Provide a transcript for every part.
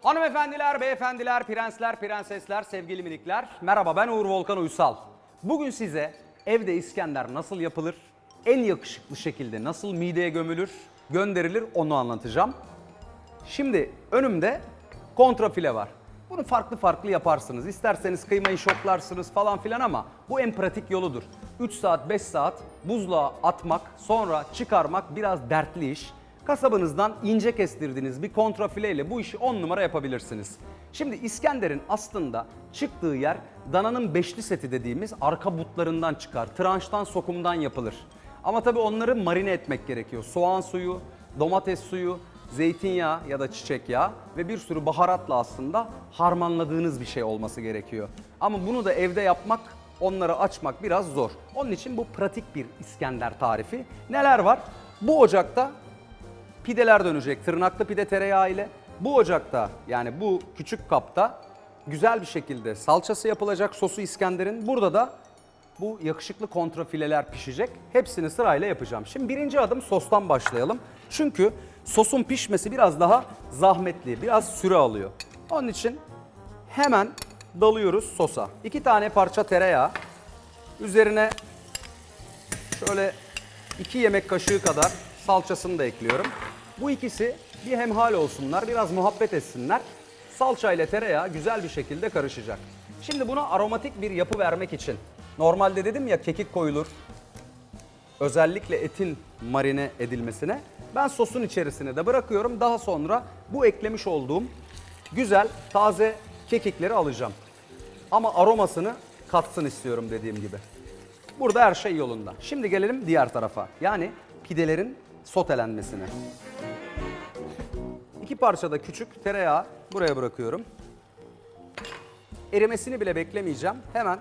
Hanımefendiler, beyefendiler, prensler, prensesler, sevgili minikler. Merhaba ben Uğur Volkan Uysal. Bugün size evde İskender nasıl yapılır, en yakışıklı şekilde nasıl mideye gömülür, gönderilir onu anlatacağım. Şimdi önümde kontrafile var. Bunu farklı farklı yaparsınız. İsterseniz kıymayı şoklarsınız falan filan ama bu en pratik yoludur. 3 saat 5 saat buzluğa atmak sonra çıkarmak biraz dertli iş. Kasabınızdan ince kestirdiğiniz bir kontrafile ile bu işi 10 numara yapabilirsiniz. Şimdi İskender'in aslında çıktığı yer dananın beşli seti dediğimiz arka butlarından çıkar. Tranştan sokumdan yapılır. Ama tabii onları marine etmek gerekiyor. Soğan suyu, domates suyu, zeytinyağı ya da çiçek yağı ve bir sürü baharatla aslında harmanladığınız bir şey olması gerekiyor. Ama bunu da evde yapmak, onları açmak biraz zor. Onun için bu pratik bir İskender tarifi. Neler var? Bu ocakta pideler dönecek tırnaklı pide tereyağı ile. Bu ocakta yani bu küçük kapta güzel bir şekilde salçası yapılacak sosu İskender'in. Burada da bu yakışıklı kontrafileler pişecek. Hepsini sırayla yapacağım. Şimdi birinci adım sostan başlayalım. Çünkü sosun pişmesi biraz daha zahmetli, biraz süre alıyor. Onun için hemen dalıyoruz sosa. İki tane parça tereyağı. Üzerine şöyle iki yemek kaşığı kadar salçasını da ekliyorum. Bu ikisi bir hemhal olsunlar, biraz muhabbet etsinler. Salça ile tereyağı güzel bir şekilde karışacak. Şimdi buna aromatik bir yapı vermek için normalde dedim ya kekik koyulur. Özellikle etin marine edilmesine ben sosun içerisine de bırakıyorum. Daha sonra bu eklemiş olduğum güzel taze kekikleri alacağım. Ama aromasını katsın istiyorum dediğim gibi. Burada her şey yolunda. Şimdi gelelim diğer tarafa. Yani pidelerin sotelenmesine. İki parçada küçük tereyağı buraya bırakıyorum. Erimesini bile beklemeyeceğim. Hemen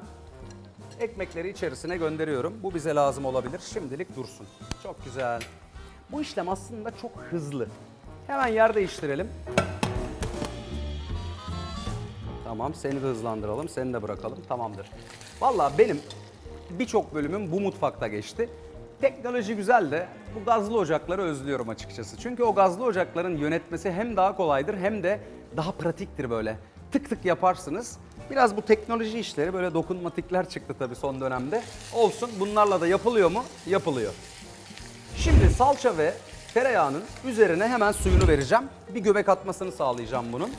ekmekleri içerisine gönderiyorum. Bu bize lazım olabilir. Şimdilik dursun. Çok güzel. Bu işlem aslında çok hızlı. Hemen yer değiştirelim. Tamam seni de hızlandıralım, seni de bırakalım. Tamamdır. Vallahi benim birçok bölümüm bu mutfakta geçti. Teknoloji güzel de bu gazlı ocakları özlüyorum açıkçası. Çünkü o gazlı ocakların yönetmesi hem daha kolaydır hem de daha pratiktir böyle. Tık tık yaparsınız. Biraz bu teknoloji işleri böyle dokunmatikler çıktı tabii son dönemde. Olsun bunlarla da yapılıyor mu? Yapılıyor. Şimdi salça ve tereyağının üzerine hemen suyunu vereceğim. Bir göbek atmasını sağlayacağım bunun.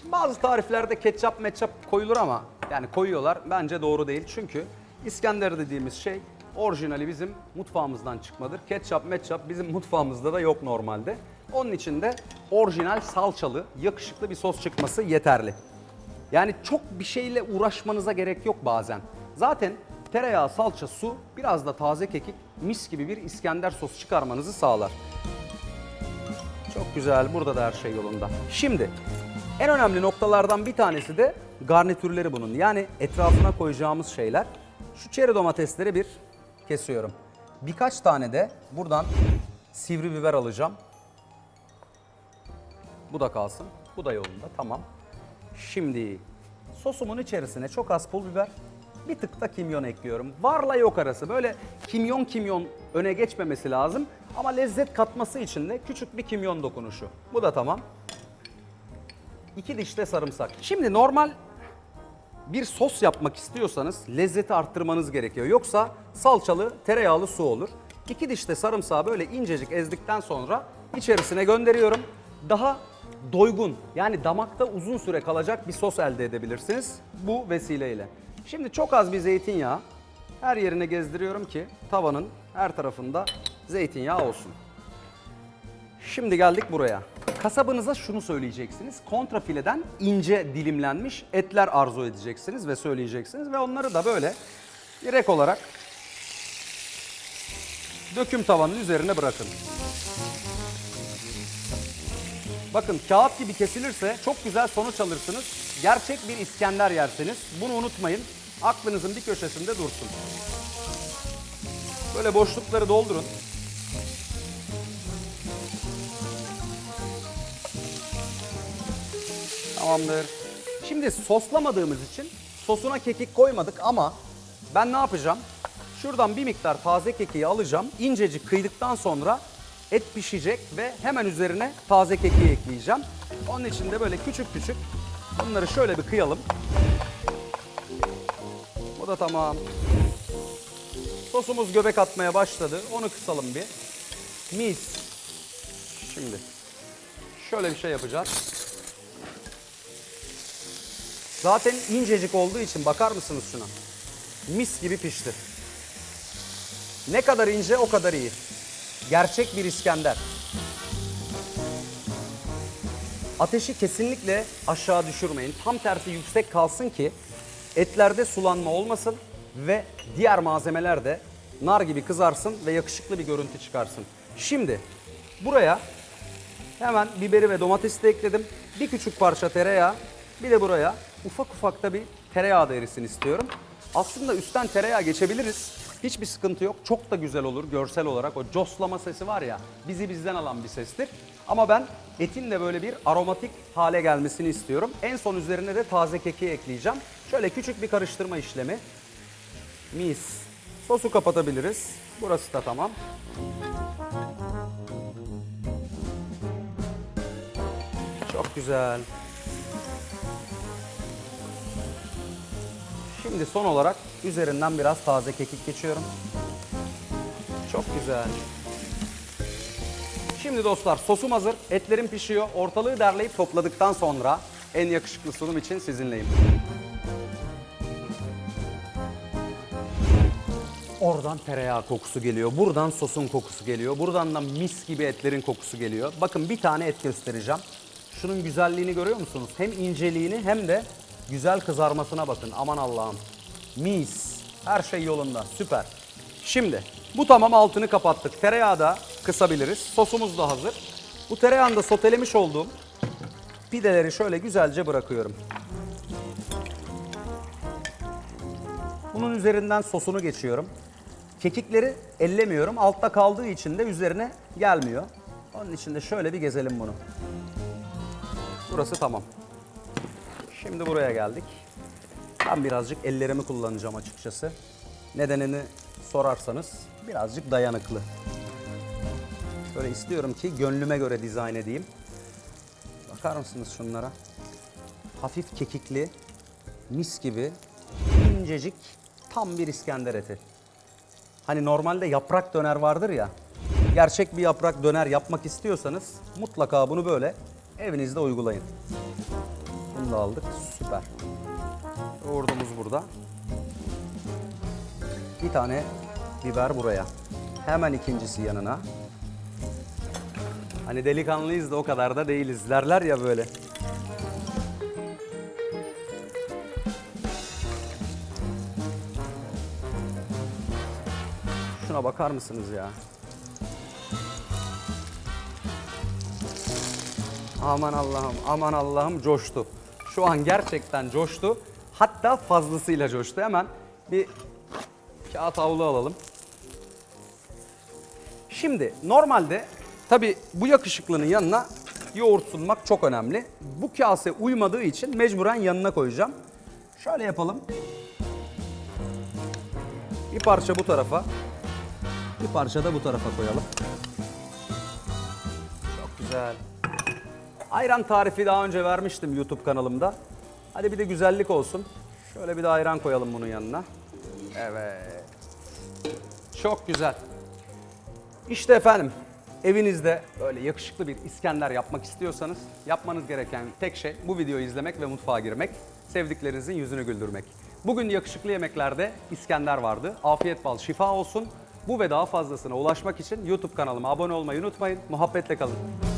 Şimdi bazı tariflerde ketçap metçap koyulur ama yani koyuyorlar bence doğru değil. Çünkü İskender dediğimiz şey orijinali bizim mutfağımızdan çıkmadır. Ketçap metçap bizim mutfağımızda da yok normalde. Onun için de orijinal salçalı, yakışıklı bir sos çıkması yeterli. Yani çok bir şeyle uğraşmanıza gerek yok bazen. Zaten tereyağı, salça, su, biraz da taze kekik mis gibi bir İskender sosu çıkarmanızı sağlar. Çok güzel. Burada da her şey yolunda. Şimdi en önemli noktalardan bir tanesi de garnitürleri bunun. Yani etrafına koyacağımız şeyler. Şu çeri domatesleri bir kesiyorum. Birkaç tane de buradan sivri biber alacağım. Bu da kalsın. Bu da yolunda. Tamam. Şimdi sosumun içerisine çok az pul biber, bir tık da kimyon ekliyorum. Varla yok arası. Böyle kimyon kimyon öne geçmemesi lazım. Ama lezzet katması için de küçük bir kimyon dokunuşu. Bu da tamam. İki diş de sarımsak. Şimdi normal bir sos yapmak istiyorsanız lezzeti arttırmanız gerekiyor. Yoksa salçalı, tereyağlı su olur. İki diş de sarımsağı böyle incecik ezdikten sonra içerisine gönderiyorum. Daha doygun yani damakta uzun süre kalacak bir sos elde edebilirsiniz bu vesileyle. Şimdi çok az bir zeytinyağı her yerine gezdiriyorum ki tavanın her tarafında zeytinyağı olsun. Şimdi geldik buraya. Kasabınıza şunu söyleyeceksiniz. Kontrafileden ince dilimlenmiş etler arzu edeceksiniz ve söyleyeceksiniz ve onları da böyle direkt olarak döküm tavanın üzerine bırakın. Bakın kağıt gibi kesilirse çok güzel sonuç alırsınız. Gerçek bir İskender yersiniz. Bunu unutmayın. Aklınızın bir köşesinde dursun. Böyle boşlukları doldurun. Tamamdır. Şimdi soslamadığımız için sosuna kekik koymadık ama ben ne yapacağım? Şuradan bir miktar taze kekiği alacağım. İncecik kıydıktan sonra et pişecek ve hemen üzerine taze keki ekleyeceğim. Onun için de böyle küçük küçük bunları şöyle bir kıyalım. Bu da tamam. Sosumuz göbek atmaya başladı. Onu kısalım bir. Mis. Şimdi şöyle bir şey yapacağız. Zaten incecik olduğu için bakar mısınız şuna? Mis gibi pişti. Ne kadar ince o kadar iyi. Gerçek bir İskender. Ateşi kesinlikle aşağı düşürmeyin. Tam tersi yüksek kalsın ki etlerde sulanma olmasın ve diğer malzemeler de nar gibi kızarsın ve yakışıklı bir görüntü çıkarsın. Şimdi buraya hemen biberi ve domatesi de ekledim. Bir küçük parça tereyağı, bir de buraya ufak ufak da bir tereyağı da erisin istiyorum. Aslında üstten tereyağı geçebiliriz. Hiçbir sıkıntı yok. Çok da güzel olur görsel olarak. O coslama sesi var ya bizi bizden alan bir sestir. Ama ben etin de böyle bir aromatik hale gelmesini istiyorum. En son üzerine de taze keki ekleyeceğim. Şöyle küçük bir karıştırma işlemi. Mis. Sosu kapatabiliriz. Burası da tamam. Çok güzel. Şimdi son olarak üzerinden biraz taze kekik geçiyorum. Çok güzel. Şimdi dostlar sosum hazır, etlerim pişiyor. Ortalığı derleyip topladıktan sonra en yakışıklı sunum için sizinleyim. Oradan tereyağı kokusu geliyor, buradan sosun kokusu geliyor, buradan da mis gibi etlerin kokusu geliyor. Bakın bir tane et göstereceğim. Şunun güzelliğini görüyor musunuz? Hem inceliğini hem de güzel kızarmasına bakın. Aman Allah'ım. Mis. Her şey yolunda. Süper. Şimdi bu tamam altını kapattık. Tereyağı da kısabiliriz. Sosumuz da hazır. Bu tereyağında sotelemiş olduğum pideleri şöyle güzelce bırakıyorum. Bunun üzerinden sosunu geçiyorum. Kekikleri ellemiyorum. Altta kaldığı için de üzerine gelmiyor. Onun için de şöyle bir gezelim bunu. Burası tamam. Şimdi buraya geldik. Ben birazcık ellerimi kullanacağım açıkçası. Nedenini sorarsanız birazcık dayanıklı. Böyle istiyorum ki gönlüme göre dizayn edeyim. Bakar mısınız şunlara? Hafif kekikli, mis gibi, incecik, tam bir İskender eti. Hani normalde yaprak döner vardır ya. Gerçek bir yaprak döner yapmak istiyorsanız mutlaka bunu böyle evinizde uygulayın. Bunu da aldık. Süper. Yoğurdumuz burada. Bir tane biber buraya. Hemen ikincisi yanına. Hani delikanlıyız da o kadar da değiliz derler ya böyle. Şuna bakar mısınız ya? Aman Allah'ım, aman Allah'ım coştu. Şu an gerçekten coştu. Hatta fazlasıyla coştu. Hemen bir kağıt havlu alalım. Şimdi normalde tabi bu yakışıklının yanına yoğurt sunmak çok önemli. Bu kase uymadığı için mecburen yanına koyacağım. Şöyle yapalım. Bir parça bu tarafa, bir parça da bu tarafa koyalım. Çok güzel. Ayran tarifi daha önce vermiştim YouTube kanalımda. Hadi bir de güzellik olsun. Şöyle bir de ayran koyalım bunun yanına. Evet. Çok güzel. İşte efendim evinizde böyle yakışıklı bir İskender yapmak istiyorsanız yapmanız gereken tek şey bu videoyu izlemek ve mutfağa girmek. Sevdiklerinizin yüzünü güldürmek. Bugün yakışıklı yemeklerde İskender vardı. Afiyet bal şifa olsun. Bu ve daha fazlasına ulaşmak için YouTube kanalıma abone olmayı unutmayın. Muhabbetle kalın.